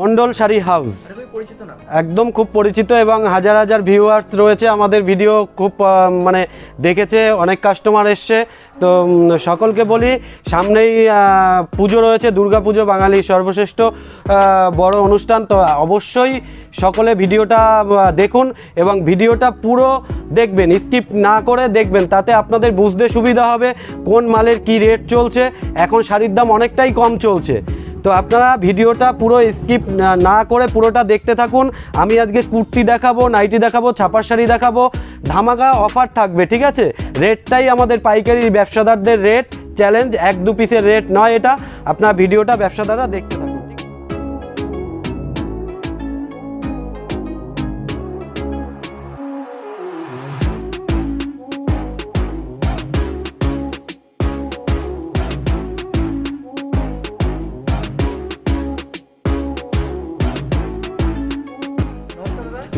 Mondal sari house. একদম খুব পরিচিত এবং হাজার হাজার ভিউয়ার্স রয়েছে। আমাদের ভিডিও খুব মানে দেখেছে, অনেক কাস্টমার এসছে। তো সকলকে বলি, সামনেই পুজো রয়েছে, দুর্গা পুজো, বাঙালির সর্বশ্রেষ্ঠ বড় অনুষ্ঠান। তো অবশ্যই সকলে ভিডিওটা দেখুন এবং ভিডিওটা পুরো দেখবেন। স্কিপ না করে দেখবেন, তাতে আপনাদের বুঝতে সুবিধা হবে কোন মালের কি রেট চলছে। এখন শাড়ির দাম অনেকটাই কম চলছে। তো আপনারা ভিডিওটা পুরো স্কিপ না করে পুরোটা দেখতে থাকুন। আমি আজকে কুর্তি দেখাবো, নাইটি দেখাবো, ছাপার শাড়ি দেখাবো। ধামাকা অফার থাকবে, ঠিক আছে? রেটটাই আমাদের পাইকারি ব্যবসাদারদের রেট। চ্যালেঞ্জ, এক দু পিসের রেট নয় এটা। আপনার ভিডিওটা ব্যবসাদাররা দেখতে থাকুন।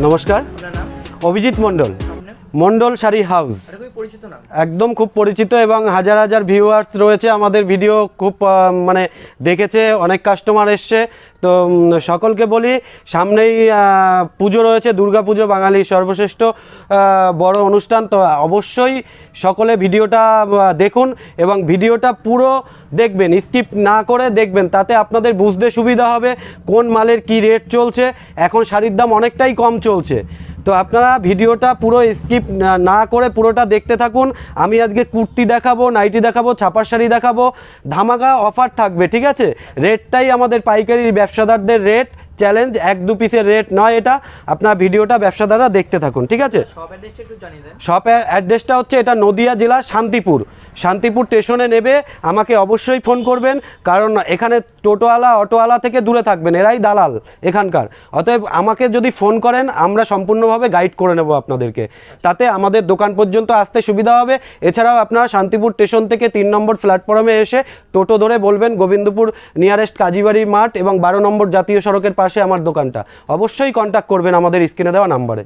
নমস্কার। অভিজিৎ মণ্ডল। মন্ডল মণ্ডল শাড়ি হাউস। একদম খুব পরিচিত এবং হাজার হাজার ভিউয়ার্স রয়েছে আমাদের ভিডিও খুব মানে দেখেছে, অনেক কাস্টমার এসছে। তো সকলকে বলি, সামনেই পুজো রয়েছে, দুর্গা পুজো, বাঙালির সর্বশ্রেষ্ঠ বড় অনুষ্ঠান। তো অবশ্যই সকলে ভিডিওটা দেখুন এবং ভিডিওটা পুরো দেখবেন স্কিপ না করে দেখবেন। তাতে আপনাদের বুঝতে সুবিধা হবে কোন মালের কি রেট চলছে। এখন শাড়ির দাম অনেকটাই কম চলছে। তো আপনারা ভিডিওটা পুরো স্কিপ না করে পুরোটা দেখতে থাকুন। আমি আজকে কুর্তি দেখাবো নাইটি দেখাবো ছাপার শাড়ি দেখাবো। ধামাকা অফার থাকবে ঠিক আছে? রেটটাই আমাদের পাইকারি ব্যবসাদারদের রেট। চ্যালেঞ্জ এক দু পিসের রেট নয় এটা। আপনার ভিডিওটা ব্যবসাদাররা দেখতে থাকুন ঠিক আছে? সব অ্যাড্রেসটা একটু জানিয়ে দেন। শপ অ্যাড্রেসটা হচ্ছে এটা নদিয়া জেলা শান্তিপুর। শান্তিপুর স্টেশনে নেবে, আমাকে অবশ্যই ফোন করবেন, কারণ এখানে টোটোওয়ালা, অটোওয়ালা থেকে দূরে থাকবেন, এরাই দালাল এখানকার। অতএব আমাকে যদি ফোন করেন, আমরা সম্পূর্ণভাবে গাইড করে নেব আপনাদেরকে। তাতে আমাদের দোকান পর্যন্ত আসতে সুবিধা হবে। এছাড়াও আপনারা শান্তিপুর স্টেশন থেকে তিন নম্বর প্ল্যাটফর্মে এসে টোটো ধরে বলবেন, গোবিন্দপুর নিয়ারেস্ট কাজীবাড়ি মাঠ এবং বারো নম্বর জাতীয় সড়কের পাশে আমার দোকানটা। অবশ্যই কন্ট্যাক্ট করবেন আমাদের স্ক্রিনে দেওয়া নাম্বারে।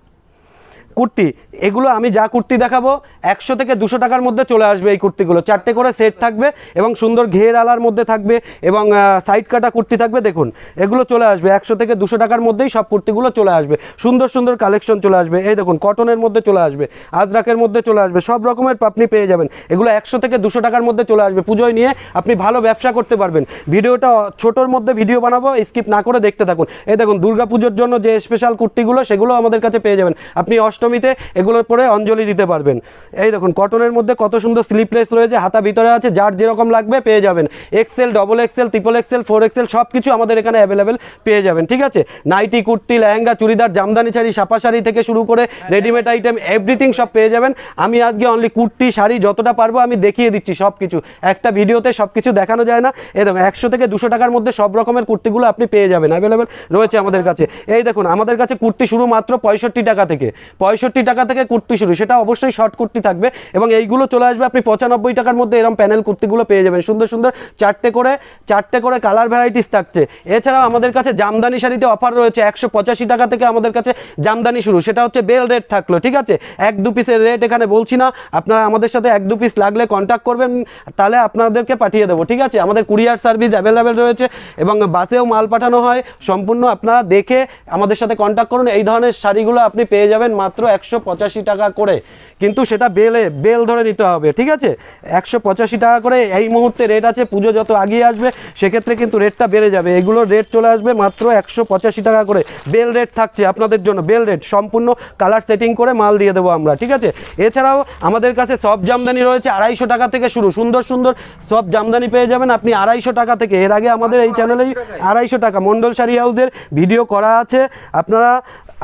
কুর্তি, এগুলো আমি যা কুর্তি দেখাবো, একশো থেকে দুশো টাকার মধ্যে চলে আসবে এই কুর্তিগুলো। চারটে করে সেট থাকবে এবং সুন্দর ঘের আলার মধ্যে থাকবে এবং সাইড কাটা কুর্তি থাকবে, দেখুন, এগুলো চলে আসবে, একশো থেকে দুশো টাকার মধ্যেই সব কুর্তিগুলো চলে আসবে। সুন্দর সুন্দর কালেকশন চলে আসবে, এই দেখুন কটনের মধ্যে চলে আসবে, আজরাকের মধ্যে চলে আসবে, সব রকমের আপনি পেয়ে যাবেন। এগুলো একশো থেকে দুশো টাকার মধ্যে চলে আসবে, পুজোয় নিয়ে আপনি ভালো ব্যবসা করতে পারবেন। ভিডিওটা ছোটোর মধ্যে ভিডিও বানাবো স্কিপ না করে দেখতে থাকুন। এই দেখুন দুর্গা পুজোর জন্য যে স্পেশাল কুর্তিগুলো, সেগুলো আমাদের কাছে পেয়ে যাবেন। আপনি অষ্টমীতে এগুলোর পরে অঞ্জলি দিতে পারবেন। এই দেখুন, কটনের মধ্যে কত সুন্দর স্লিপলেস রয়েছে, হাতা ভিতরে আছে, যার যেরকম লাগবে পেয়ে যাবেন। XL double XL triple XL four XL সব কিছু আমাদের এখানে অ্যাভেলেবেল পেয়ে যাবেন, ঠিক আছে? নাইটি কুর্তি, লেহেঙ্গা, চুড়িদার, জামদানি শাড়ি, সাপা শাড়ি থেকে শুরু করে রেডিমেড আইটেম এভরিথিং সব পেয়ে যাবেন। আমি আজকে অনলি কুর্তি, শাড়ি যতটা পারব আমি দেখিয়ে দিচ্ছি সব কিছু একটা ভিডিওতে সব কিছু দেখানো যায় না। এই দেখুন, একশো থেকে দুশো টাকার মধ্যে সব রকমের কুর্তিগুলো আপনি পেয়ে যাবেন অ্যাভেলেবেল রয়েছে আমাদের কাছে। এই দেখুন, আমাদের কাছে কুর্তি শুরু মাত্র পঁয়ষট্টি টাকা থেকে। পঁয়ষট্টি টাকা থেকে কুর্তি শুরু, সেটা অবশ্যই শর্ট কুর্তি থাকবে এবং এইগুলো চলে আসবে, আপনি পঁচানব্বই টাকার মধ্যে এরকম প্যানেল কুর্তিগুলো পেয়ে যাবেন। সুন্দর সুন্দর চারটে করে চারটে করে কালার ভ্যারাইটিস থাকছে। এছাড়াও আমাদের কাছে জামদানি শাড়িতে অফার রয়েছে একশো পঁচাশি টাকা থেকে আমাদের কাছে জামদানি শুরু, সেটা হচ্ছে বেল রেট থাকল, ঠিক আছে? এক দু পিসের রেট এখানে বলছি না, আপনারা আমাদের সাথে এক দু পিস লাগলে কন্ট্যাক্ট করবেন, তাহলে আপনাদেরকে পাঠিয়ে দেবো, ঠিক আছে? আমাদের কুরিয়ার সার্ভিস অ্যাভেলেবেল রয়েছে এবং বাসেও মাল পাঠানো হয়, সম্পূর্ণ আপনারা দেখে আমাদের সাথে কন্ট্যাক্ট করুন, এই ধরনের শাড়িগুলো আপনি পেয়ে যাবেন মাত্র একশো পঁচাশি টাকা করে। কিন্তু সেটা বেলে বেল ধরে নিতে হবে ঠিক আছে? একশো পঁচাশি টাকা করে এই মুহূর্তে রেট আছে পুজো যত আগিয়ে আসবে সেক্ষেত্রে কিন্তু রেটটা বেড়ে যাবে। এগুলোর রেট চলে আসবে মাত্র একশো পঁচাশি টাকা করে। বেল রেট থাকছে আপনাদের জন্য বেল রেট সম্পূর্ণ কালার সেটিং করে মাল দিয়ে দেবো আমরা ঠিক আছে? এছাড়াও আমাদের কাছে সব জামদানি রয়েছে আড়াইশো টাকা থেকে শুরু সুন্দর সুন্দর সব জামদানি পেয়ে যাবেন আপনি আড়াইশো টাকা থেকে। এর আগে আমাদের এই চ্যানেলেই আড়াইশো টাকা মন্ডল শাড়ি হাউসের ভিডিও করা আছে। আপনারা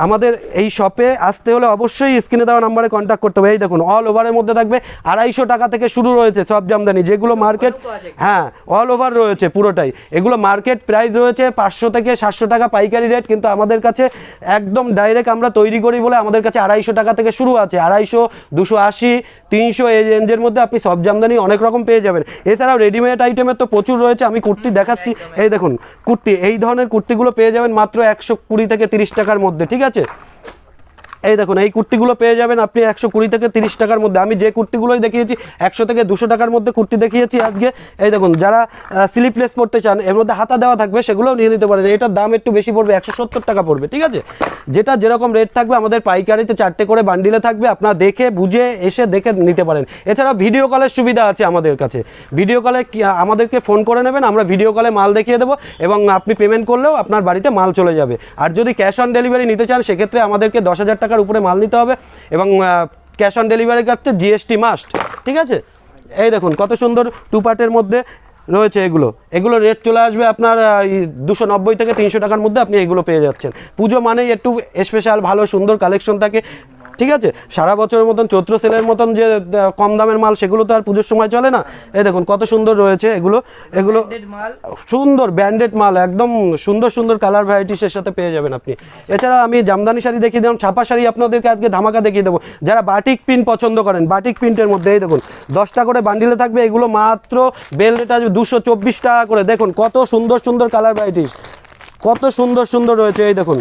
আমাদের এই শপে আসতে হলে অবশ্যই স্ক্রিনে দেওয়া নাম্বারে কন্ট্যাক্ট করতে হবে। এই দেখুন অল ওভারের মধ্যে থাকবে। আড়াইশো টাকা থেকে শুরু রয়েছে সব জামদানি। যেগুলো মার্কেট হ্যাঁ অল ওভার রয়েছে পুরোটাই। এগুলো মার্কেট প্রাইস রয়েছে পাঁচশো থেকে সাতশো টাকা পাইকারি রেট কিন্তু আমাদের কাছে একদম ডাইরেক্ট আমরা তৈরি করি বলে আমাদের কাছে আড়াইশো টাকা থেকে শুরু আছে। আড়াইশো দুশো আশি তিনশো এই রেঞ্জের মধ্যে আপনি সব জামদানি অনেক রকম পেয়ে যাবেন। এছাড়াও রেডিমেড আইটেমের তো প্রচুর রয়েছে। আমি কুর্তি দেখাচ্ছি। এই দেখুন কুর্তি এই ধরনের কুর্তিগুলো পেয়ে যাবেন মাত্র একশো কুড়ি থেকে তিরিশ টাকার মধ্যে। ঠিক আছে? এই দেখুন, এই কুর্তিগুলো পেয়ে যাবেন আপনি একশো কুড়ি থেকে তিরিশ টাকার মধ্যে। আমি যে কুর্তিগুলোই দেখিয়েছি, একশো থেকে দুশো টাকার মধ্যে কুর্তি দেখিয়েছি আজকে। এই দেখুন, যারা স্লিপলেস পড়তে চান, এর মধ্যে হাতা দেওয়া থাকবে, সেগুলোও নিয়ে নিতে পারেন। এটার দাম একটু বেশি পড়বে, একশো সত্তর টাকা পড়বে, ঠিক আছে? যেটা যেরকম রেট থাকবে, আমাদের পাইকারিতে চারটে করে বান্ডিলে থাকবে। আপনার দেখে, বুঝে, এসে দেখে নিতে পারেন। এছাড়া ভিডিও কলের সুবিধা আছে আমাদের কাছে। ভিডিও কলে আমাদেরকে ফোন করে নেবেন, আমরা ভিডিও কলে মাল দেখিয়ে দেবো এবং আপনি পেমেন্ট করলেও আপনার বাড়িতে মাল চলে যাবে। আর যদি ক্যাশ অন ডেলিভারি নিতে চান, সেক্ষেত্রে আমাদেরকে দশ হাজার টাকার উপরে মাল নিতে হবে এবং ক্যাশ অন ডেলিভারির কাছে জিএসটি মাস্ট ঠিক আছে? এই দেখুন, কত সুন্দর টু পার্টের মধ্যে রয়েছে এগুলো। এগুলো রেট চলে আসবে আপনার দুশো নব্বই থেকে তিনশো টাকার মধ্যে আপনি এগুলো পেয়ে যাচ্ছেন। পুজো মানেই একটু স্পেশাল ভালো, সুন্দর কালেকশন থাকে। ঠিক আছে? সারা বছরের মতন চৈত্র সেলের মতন যে কম দামের মাল সেগুলো তো আর পুজোর সময় চলে না? এই দেখুন কত সুন্দর রয়েছে এগুলো। এগুলো সুন্দর ব্র্যান্ডেড মাল একদম সুন্দর সুন্দর কালার ভ্যারাইটিসের সাথে পেয়ে যাবেন আপনি। এছাড়া আমি জামদানি শাড়ি দেখিয়ে দিলাম ছাপা শাড়ি আপনাদেরকে আজকে ধামাকা দেখিয়ে দেবো। যারা বাটিক প্রিন্ট পছন্দ করেন বাটিক প্রিন্টের মধ্যে এই দেখুন দশটা করে বান্ডিলে থাকবে এগুলো মাত্র বেল রেট আসবে দুশো চব্বিশ টাকা করে। দেখুন কত সুন্দর সুন্দর কালার ভ্যারাইটিস কত সুন্দর সুন্দর রয়েছে এই দেখুন।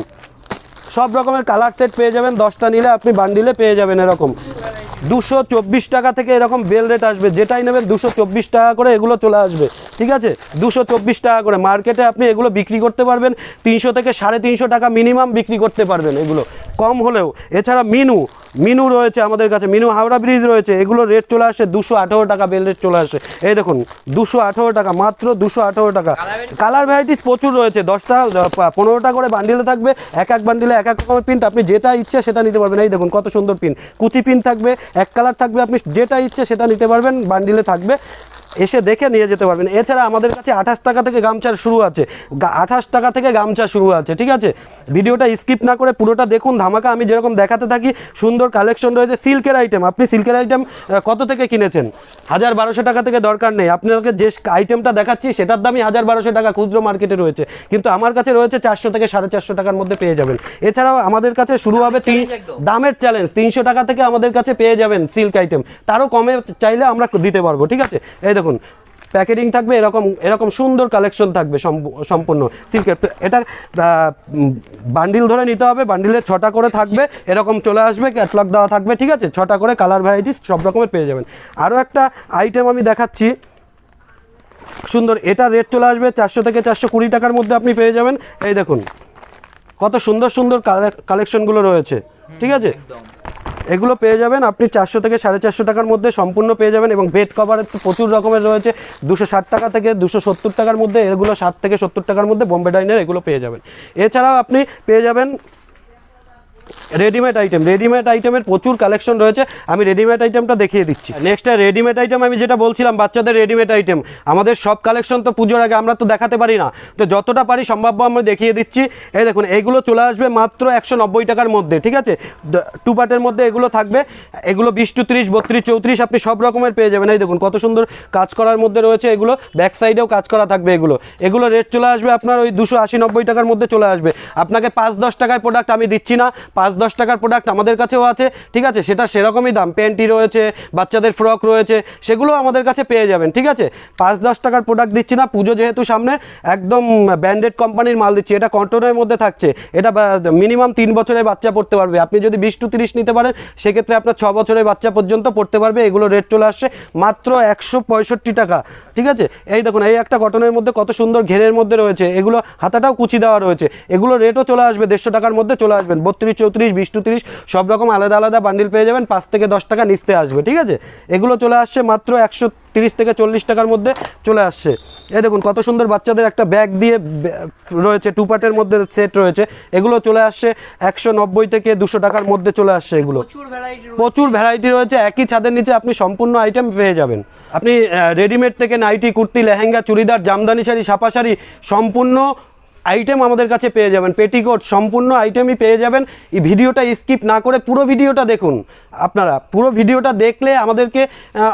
সব রকমের কালার সেট পেয়ে যাবেন। দশটা নিলে আপনি বান্ডিলে পেয়ে যাবেন এরকম। দুশো চব্বিশ টাকা থেকে এরকম বেল রেট আসবে। যেটাই নেবেন দুশো চব্বিশ টাকা করে এগুলো চলে আসবে। ঠিক আছে? দুশো চব্বিশ টাকা করে। মার্কেটে আপনি এগুলো বিক্রি করতে পারবেন। তিনশো থেকে সাড়ে তিনশো টাকা মিনিমাম বিক্রি করতে পারবেন এগুলো। কম হলেও এছাড়া মিনু মিনু রয়েছে আমাদের কাছে মিনু হাওড়া ব্রিজ রয়েছে এগুলো রেট চলে আসে দুশো আঠেরো টাকা বেল রেট চলে আসে। এই দেখুন দুশো আঠেরো টাকা মাত্র দুশো আঠেরো টাকা। কালার ভ্যারাইটিস প্রচুর রয়েছে দশটা পনেরোটা করে বান্ডিলে থাকবে এক এক বান্ডিলে এক এক রকমের প্রিন্ট আপনি যেটা ইচ্ছে সেটা নিতে পারবেন। এই দেখুন কত সুন্দর পিন কুচি পিন থাকবে এক কালার থাকবে আপনি যেটা ইচ্ছে সেটা নিতে পারবেন বান্ডিলে থাকবে। এসে দেখে নিয়ে যেতে পারবেন। এছাড়া আমাদের কাছে আঠাশ টাকা থেকে গামছার শুরু আছে। আঠাশ টাকা থেকে গামছা শুরু আছে ঠিক আছে? ভিডিওটা স্কিপ না করে পুরোটা দেখুন ধামাকা আমি যেরকম দেখাতে থাকি সুন্দর কালেকশন রয়েছে। সিল্কের আইটেম আপনি সিল্কের আইটেম কত থেকে কিনেছেন? হাজার বারোশো টাকা থেকে দরকার নেই। আপনাকে যে আইটেমটা দেখাচ্ছি সেটার দামই হাজার বারোশো টাকা খুচরো মার্কেটে রয়েছে। কিন্তু আমার কাছে রয়েছে চারশো থেকে সাড়ে চারশো টাকার মধ্যে পেয়ে যাবেন। এছাড়াও আমাদের কাছে শুরু হবে তিন দামের চ্যালেঞ্জ তিনশো টাকা থেকে আমাদের কাছে পেয়ে যাবেন সিল্ক আইটেম তারও কমে চাইলে আমরা দিতে পারব। ঠিক আছে? এই দেখুন প্যাকেটিং থাকবে, এরকম এরকম সুন্দর কালেকশন থাকবে সম্পূ- সম্পূর্ণ। সিল্কের এটা বান্ডিল ধরে নিতে হবে, বান্ডিলে ছটা করে থাকবে, এরকম চলে আসবে ক্যাটলগ দেওয়া থাকবে, ঠিক আছে? ছটা করে কালার ভ্যারাইটিস সব রকমের পেয়ে যাবেন। আরও একটা আইটেম আমি দেখাচ্ছি। সুন্দর, এটা রেট চলে আসবে চারশো থেকে চারশো কুড়ি টাকার মধ্যে আপনি পেয়ে যাবেন। এই দেখুন, কত সুন্দর সুন্দর কালেকশনগুলো রয়েছে, ঠিক আছে? এগুলো পেয়ে যাবেন। আপনি চারশো থেকে সাড়ে চারশো টাকার মধ্যে সম্পূর্ণ পেয়ে যাবেন এবং বেড কভার প্রচুর রকমের রয়েছে। দুশো ষাট টাকা থেকে দুশো সত্তর টাকার মধ্যে, এগুলো ষাট থেকে সত্তর টাকার মধ্যে বোম্বে ডাইনের এগুলো পেয়ে যাবেন। এছাড়াও আপনি পেয়ে যাবেন রেডিমেড আইটেম রেডিমেড আইটেমের প্রচুর কালেকশন রয়েছে। আমি রেডিমেড আইটেমটা দেখিয়ে দিচ্ছি। নেক্সট রেডিমেড আইটেম আমি যেটা বলছিলাম, বাচ্চাদের রেডিমেড আইটেম আমাদের সব কালেকশন তো পুজোর আগে আমরা তো দেখাতে পারি না। তো যতটা পারি সম্ভাব্য আমরা দেখিয়ে দিচ্ছি। এই দেখুন, এগুলো চলে আসবে মাত্র একশো নব্বই টাকার মধ্যে, ঠিক আছে? টু পার্টের মধ্যে এগুলো থাকবে। এগুলো বিশ টু ত্রিশ, বত্রিশ, চৌত্রিশ, আপনি সব রকমের পেয়ে যাবেন। এই দেখুন, কত সুন্দর কাজ করার মধ্যে রয়েছে এগুলো। ব্যাক সাইডেও কাজ করা থাকবে এগুলো। এগুলো রেট চলে আসবে আপনার ওই দুশো আশি নব্বই টাকার মধ্যে চলে আসবে। আপনাকে পাঁচ দশ টাকায় প্রোডাক্ট আমি দিচ্ছি না। পাঁচ দশ টাকার প্রোডাক্ট আমাদের কাছেও আছে, ঠিক আছে? সেটা সেরকমই দাম। প্যান্টি রয়েছে, বাচ্চাদের ফ্রক রয়েছে, সেগুলো আমাদের কাছে পেয়ে যাবেন, ঠিক আছে? পাঁচ, দশ টাকার প্রোডাক্ট দিচ্ছি না, পুজো যেহেতু সামনে, একদম ব্র্যান্ডেড কোম্পানির মাল দিচ্ছি, এটা কন্ট্রোলের মধ্যে থাকছে। এটা মিনিমাম তিন বছরের বাচ্চা পড়তে পারবে। আপনি যদি বিশ টু তিরিশ নিতে পারেন, সেক্ষেত্রে আপনার ছ বছরের বাচ্চা পর্যন্ত পড়তে পারবে, এগুলো রেট চলে আসছে মাত্র একশো পঁয়ষট্টি টাকা, ঠিক আছে? এই দেখুন, এই একটা কটনের মধ্যে কত সুন্দর ঘেরের মধ্যে রয়েছে, এগুলো হাতাটাও কুচি দেওয়া রয়েছে, এগুলো রেটও চলে আসবে, দেড়শো টাকার মধ্যে চলে আসবেন, বত্রিশ চৌত্রিশ বিশ টু তিরিশ সব রকম আলাদা আলাদা বান্ডিল পেয়ে যাবেন। পাঁচ থেকে দশ টাকা নিচতে আসবে ঠিক আছে? এগুলো চলে আসছে মাত্র একশো তিরিশ থেকে চল্লিশ টাকার মধ্যে চলে আসছে। এই দেখুন কত সুন্দর বাচ্চাদের একটা ব্যাগ দিয়ে রয়েছে টু পার্টের মধ্যে সেট রয়েছে। এগুলো চলে আসছে একশো নব্বই থেকে দুশো টাকার মধ্যে চলে আসছে এগুলো। প্রচুর ভ্যারাইটি রয়েছে। একই ছাদের নিচে আপনি সম্পূর্ণ আইটেম পেয়ে যাবেন। আপনি রেডিমেড থেকে নাইটি কুর্তি লেহেঙ্গা চুড়িদার জামদানি শাড়ি সাপা শাড়ি সম্পূর্ণ আইটেম আমাদের কাছে পেয়ে যাবেন। পেটিকোট সম্পূর্ণ আইটেমই পেয়ে যাবেন। এই ভিডিওটা স্কিপ না করে পুরো ভিডিওটা দেখুন। আপনারা পুরো ভিডিওটা দেখলে আমাদেরকে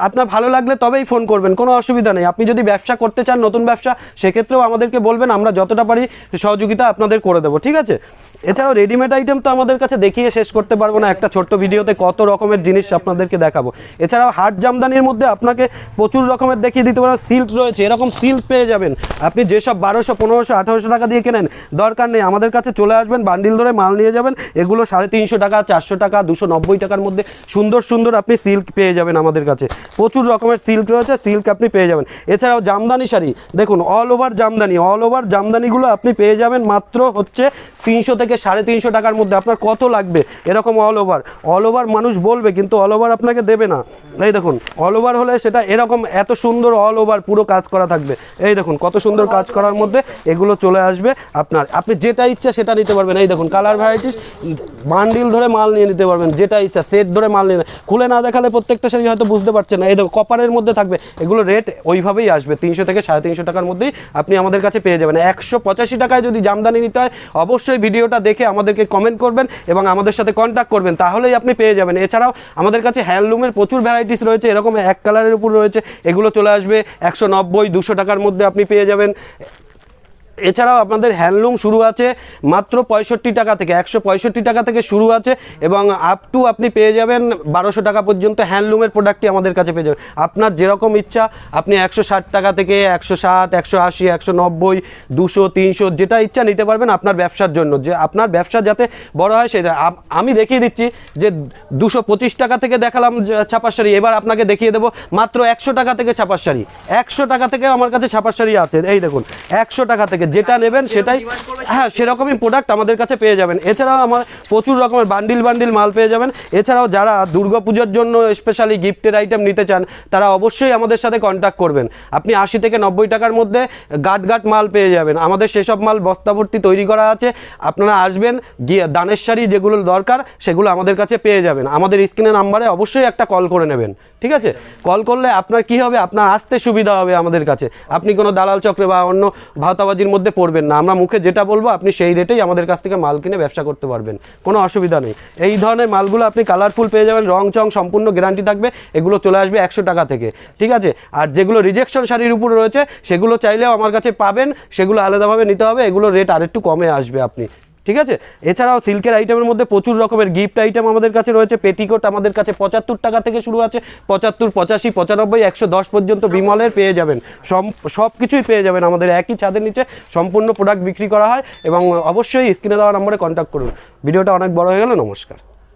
আপনার ভালো লাগলে তবেই ফোন করবেন, কোনো অসুবিধা নেই। আপনি যদি ব্যবসা করতে চান, নতুন ব্যবসা, সেক্ষেত্রেও আমাদেরকে বলবেন, আমরা যতটা পারি সহযোগিতা আপনাদের করে দেবো, ঠিক আছে? এছাড়াও রেডিমেড আইটেম তো আমাদের কাছে দেখিয়ে শেষ করতে পারব না। একটা ছোট্ট ভিডিওতে কত রকমের জিনিস আপনাদেরকে দেখাবো। এছাড়াও হাট জামদানির মধ্যে আপনাকে প্রচুর রকমের দেখিয়ে দিতে পারব। সিল্ক রয়েছে, এরকম সিল্ক পেয়ে যাবেন। আপনি যেসব বারোশো, পনেরোশো, আঠারোশো টাকা দিয়ে কেনেন, দরকার নেই। আমাদের কাছে চলে আসবেন, বান্ডিল ধরে মাল নিয়ে যাবেন। এগুলো সাড়ে তিনশো টাকা, চারশো টাকা, দুশো নব্বই টাকার মধ্যে সুন্দর সুন্দর আপনি সিল্ক পেয়ে যাবেন আমাদের কাছে। প্রচুর রকমের সিল্ক রয়েছে সিল্ক আপনি পেয়ে যাবেন। এছাড়াও জামদানি শাড়ি, দেখুন all over Jamdani all over জামদানিগুলো আপনি পেয়ে যাবেন মাত্র হচ্ছে তিনশো থেকে সাড়ে তিনশো টাকার মধ্যে আপনার কত লাগবে? এরকম অল ওভার অল ওভার মানুষ বলবে, কিন্তু অল ওভার আপনাকে দেবে না। এই দেখুন অল ওভার হলে সেটা এরকম এত সুন্দর অল ওভার পুরো কাজ করা থাকবে। এই দেখুন, কত সুন্দর কাজ করার মধ্যে এগুলো চলে আসবে আপনার। আপনি যেটা ইচ্ছা সেটা নিতে পারবেন। এই দেখুন কালার ভ্যারাইটিস বান্ডিল ধরে মাল নিয়ে নিতে পারবেন, যেটা ইচ্ছা সেট ধরে মাল নিয়ে খুলে না দেখালে প্রত্যেকটা শাড়ি হয়তো বুঝতে পারছেন না। এই দেখো কপারের মধ্যে থাকবে। এগুলো রেট ওইভাবেই আসবে। তিনশো থেকে সাড়ে তিনশো টাকার মধ্যেই আপনি আমাদের কাছে পেয়ে যাবেন। একশো পঁচাশি টাকায় যদি জামদানি নিতে হয়, অবশ্যই ভিডিওটা দেখে আমাদেরকে কমেন্ট করবেন এবং আমাদের সাথে কন্ট্যাক্ট করবেন, তাহলেই আপনি পেয়ে যাবেন। এছাড়াও আমাদের কাছে হ্যান্ডলুমের প্রচুর ভ্যারাইটিস রয়েছে, এরকম এক কালারের উপর রয়েছে, এগুলো চলে আসবে একশো নব্বই, দুশো টাকার মধ্যে আপনি পেয়ে যাবেন। এছাড়াও আপনাদের হ্যান্ডলুম শুরু আছে মাত্র পঁয়ষট্টি টাকা থেকে, একশো পঁয়ষট্টি টাকা থেকে শুরু আছে এবং আপ টু আপনি পেয়ে যাবেন বারোশো টাকা পর্যন্ত হ্যান্ডলুমের প্রোডাক্টটি আমাদের কাছে পেয়ে যাবেন। আপনার যেরকম ইচ্ছা, আপনি একশো ষাট টাকা থেকে একশো ষাট, একশো আশি, একশো নব্বই, দুশো, তিনশো, যেটা ইচ্ছা নিতে পারবেন আপনার ব্যবসার জন্য। যে আপনার ব্যবসা যাতে বড় হয় সেটা আমি দেখিয়ে দিচ্ছি যে দুশো পঁচিশ টাকা থেকে দেখালাম ছাপার শাড়ি এবার আপনাকে দেখিয়ে দেবো মাত্র একশো টাকা থেকে ছাপার শাড়ি একশো টাকা থেকে আমার কাছে ছাপার শাড়ি আছে, এই দেখুন, একশো টাকা থেকে যেটা নেবেন সেটাই হ্যাঁ সেরকমই প্রোডাক্ট আমাদের কাছে পেয়ে যাবেন। এছাড়াও আমার প্রচুর রকমের বান্ডিল বান্ডিল মাল পেয়ে যাবেন। এছাড়াও যারা দুর্গাপুজোর জন্য স্পেশালি গিফটের আইটেম নিতে চান, তারা অবশ্যই আমাদের সাথে কন্ট্যাক্ট করবেন। আপনি আশি থেকে নব্বই টাকার মধ্যে গাট গাট মাল পেয়ে যাবেন। আমাদের সেসব মাল বস্তা ভর্তি তৈরি করা আছে। আপনারা আসবেন, গিয়ে দানের শাড়ি যেগুলো দরকার, সেগুলো আমাদের কাছে পেয়ে যাবেন। আমাদের স্ক্রিনের নাম্বারে অবশ্যই একটা কল করে নেবেন। ঠিক আছে? কল করলে আপনার কি হবে? আপনার আসতে সুবিধা হবে আমাদের কাছে। আপনি কোনো দালাল চক্রে বা অন্য ভাওতাবাজির মধ্যে পড়বেন না। আমরা মুখে যেটা বলব, আপনি সেই রেটেই আমাদের কাছ থেকে মাল কিনে ব্যবসা করতে পারবেন। কোনো অসুবিধা নেই। এই ধরনের মালগুলো আপনি কালারফুল পেয়ে যাবেন রং চং সম্পূর্ণ গ্যারান্টি থাকবে, এগুলো চলে আসবে একশো টাকা থেকে। ঠিক আছে? আর যেগুলো রিজেকশন শাড়ির উপর রয়েছে, সেগুলো চাইলেও আমার কাছে পাবেন, সেগুলো আলাদাভাবে নিতে হবে, এগুলো রেট আরেকটু কমে আসবে আপনি। ঠিক আছে? এছাড়াও সিল্কের আইটেমের মধ্যে প্রচুর রকমের গিফট আইটেম আমাদের কাছে রয়েছে। পেটিকোট আমাদের কাছে পঁচাত্তর টাকা থেকে শুরু আছে। পঁচাত্তর, পঁচাশি, পঁচানব্বই, একশো দশ পর্যন্ত বিমলের পেয়ে যাবেন। সব কিছুই পেয়ে যাবেন আমাদের একই ছাদের নিচে। সম্পূর্ণ প্রোডাক্ট বিক্রি করা হয় এবং অবশ্যই স্ক্রিনে দেওয়া নম্বরে কন্ট্যাক্ট করুন। ভিডিওটা অনেক বড় হয়ে গেল, নমস্কার।